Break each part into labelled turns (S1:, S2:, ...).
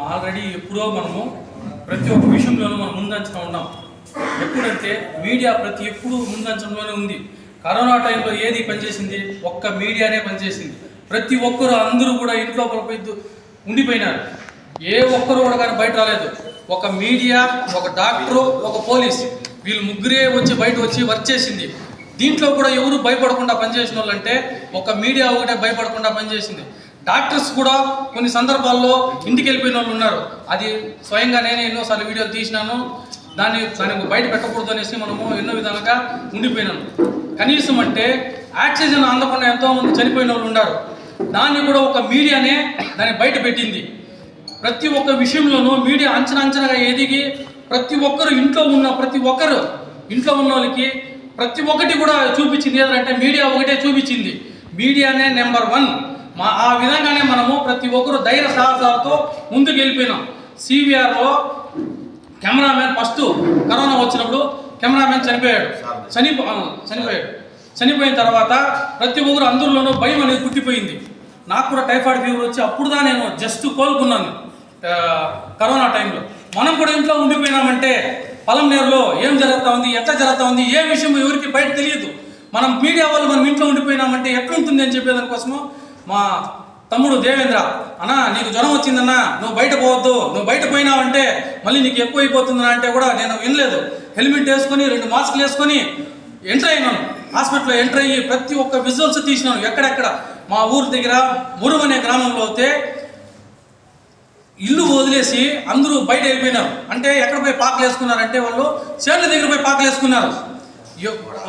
S1: Already ఎప్పుడో మనము ప్రతి ఒక్క విషయంలోనూ మనం ముందంచగా ఉన్నాం. ఎప్పుడంటే మీడియా ప్రతి ఎప్పుడు ముందంచంలోనే ఉంది. కరోనా టైంలో ఏది పనిచేసింది? ఒక్క మీడియానే పనిచేసింది. ప్రతి ఒక్కరు అందరూ కూడా ఇంట్లో పోయి ఉండిపోయినారు. ఏ ఒక్కరు కూడా కానీ బయట రాలేదు. ఒక మీడియా ఒక డాక్టరు ఒక పోలీస్ వీళ్ళు ముగ్గురే వచ్చి బయట వచ్చి వర్క్ చేసింది. దీంట్లో కూడా ఎవరు భయపడకుండా పనిచేసిన వాళ్ళంటే ఒక మీడియా ఒకటే భయపడకుండా పనిచేసింది. డాక్టర్స్ కూడా కొన్ని సందర్భాల్లో ఇంటికి వెళ్ళిపోయిన వాళ్ళు ఉన్నారు. అది స్వయంగా నేనే ఎన్నోసార్లు వీడియోలు తీసినాను. దాన్ని దాన్ని బయట పెట్టకూడదు అనేసి మనము ఎన్నో విధాలుగా ఉండిపోయినాము కనీసం అంటే ఆక్సిజన్ అందకుండా ఎంతోమంది చనిపోయిన వాళ్ళు ఉన్నారు. దాన్ని కూడా ఒక మీడియానే దాన్ని బయట పెట్టింది. ప్రతి ఒక్క విషయంలోనూ మీడియా అంచనా అంచనాగా ఎదిగి ప్రతి ఒక్కరు ఇంట్లో ఉన్న ప్రతి ఒక్కరు ఇంట్లో ఉన్న వాళ్ళకి ప్రతి ఒక్కటి కూడా చూపించింది. ఏదంటే మీడియా ఒకటే చూపించింది. మీడియానే నెంబర్ వన్. మా ఆ విధంగానే మనము ప్రతి ఒక్కరు ధైర్య సాహసాలతో ముందుకు వెళ్ళిపోయినాం సివిఆర్లో కెమెరామెన్ ఫస్ట్ కరోనా వచ్చినప్పుడు కెమెరామెన్ చనిపోయాడు. చనిపో చనిపోయాడు. చనిపోయిన తర్వాత ప్రతి ఒక్కరు అందరిలోనూ భయం అనేది పుట్టిపోయింది నాకు కూడా టైఫాయిడ్ ఫీవర్ వచ్చి అప్పుడుదా నేను జస్ట్ కోలుకున్నాను కరోనా టైంలో. మనం కూడా ఇంట్లో ఉండిపోయినామంటే పొలం నేరులో ఏం జరుగుతూ ఉంది ఎట్లా జరుగుతూ ఉంది ఏ విషయం ఎవరికి బయట తెలియదు. మనం మీడియా వాళ్ళు మనం ఇంట్లో ఉండిపోయినామంటే ఎట్లుంటుంది అని చెప్పేదానికోసము మా తమ్ముడు దేవేంద్ర అన్నా నీకు జ్వరం వచ్చిందన్నా నువ్వు బయట పోవద్దు నువ్వు బయట పోయినావంటే మళ్ళీ నీకు ఎక్కువ అయిపోతుందన్నా అంటే కూడా నేను వినలేదు. హెల్మెట్ వేసుకొని రెండు మాస్కులు వేసుకొని ఎంటర్ అయినాను. హాస్పిటల్లో ఎంటర్ అయ్యి ప్రతి ఒక్క విజువల్స్ తీసినాను ఎక్కడెక్కడ. మా ఊరి దగ్గర మురుగు అనే గ్రామంలో అయితే ఇల్లు వదిలేసి అందరూ బయట వెళ్ళిపోయినారు. అంటే ఎక్కడ పోయి పాకలు వేసుకున్నారంటే వాళ్ళు చేనుల దగ్గర పోయి పాకలు వేసుకున్నారు.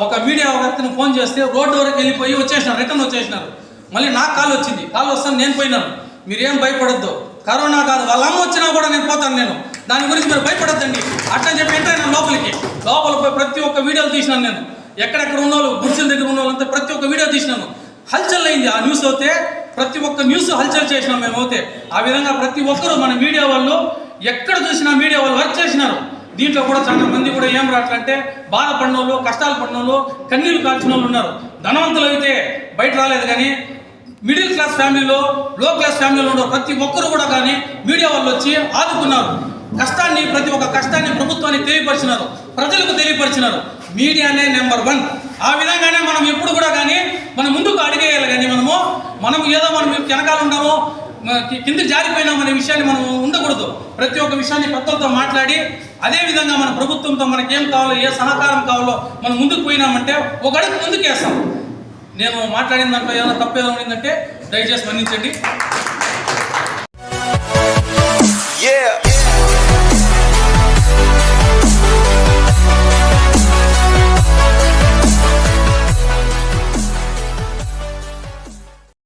S1: ఒక మీడియా వ్యక్తిని ఫోన్ చేస్తే రోడ్డు వరకు వెళ్ళిపోయి వచ్చేసినారు రిటర్న్ వచ్చేసినారు. మళ్ళీ నాకు కాలు వచ్చింది. కాలు వస్తాను నేను పోయినాను. మీరేం భయపడొద్దు. కరోనా కాదు వాళ్ళ అమ్మ వచ్చినా కూడా నేను పోతాను నేను. దాని గురించి మీరు భయపడొద్దండి. అట్లా చెప్పి ఎంటర్ లోపలికి. లోపల పోయి ప్రతి ఒక్క వీడియోలు తీసినాను నేను. ఎక్కడెక్కడ ఉన్న వాళ్ళు గుర్చుల దగ్గర ఉన్న వాళ్ళంతా ప్రతి ఒక్క వీడియో తీసినాను. హల్చల్ అయింది. ఆ న్యూస్ అయితే ప్రతి ఒక్క న్యూస్ హల్చల్ చేసినాం మేము అయితే. ఆ విధంగా ప్రతి ఒక్కరు మన మీడియా వాళ్ళు ఎక్కడ చూసినా మీడియా వాళ్ళు వర్క్ చేసినారు. దీంట్లో కూడా చాలా మంది కూడా ఏం రావట్లంటే బాధపడిన వాళ్ళు కష్టాలు పడిన వాళ్ళు కన్నీళ్ళు కాల్చిన వాళ్ళు ఉన్నారు. ధనవంతులు అయితే బయట రాలేదు కానీ మిడిల్ క్లాస్ ఫ్యామిలీలో లో క్లాస్ ఫ్యామిలీలో ఉన్న ప్రతి ఒక్కరు కూడా కానీ మీడియా వాళ్ళు వచ్చి ఆదుకున్నారు. కష్టాన్ని ప్రతి ఒక్క కష్టాన్ని ప్రభుత్వానికి తెలియపరిచినారు. ప్రజలకు తెలియపరిచినారు. మీడియానే నెంబర్ వన్. ఆ విధంగానే మనం ఎప్పుడు కూడా కానీ మనం ముందుకు అడిగేయాలి కానీ మనము మనం ఏదో మనం వెనకాల ఉన్నామో మ- కి- కిందకి అనే విషయాన్ని మనం ఉండకూడదు. ప్రతి ఒక్క విషయాన్ని పెద్దలతో మాట్లాడి అదేవిధంగా మన ప్రభుత్వంతో మనకి ఏం కావాలో ఏ సహకారం కావాలో మనం ముందుకు పోయినామంటే ఒక అడుగు ముందుకు వేస్తాం నేను మాట్లాడిన దాంట్లో ఏమైనా తప్పేదో ఉండిందంటే దయచేసి మన్నించండి.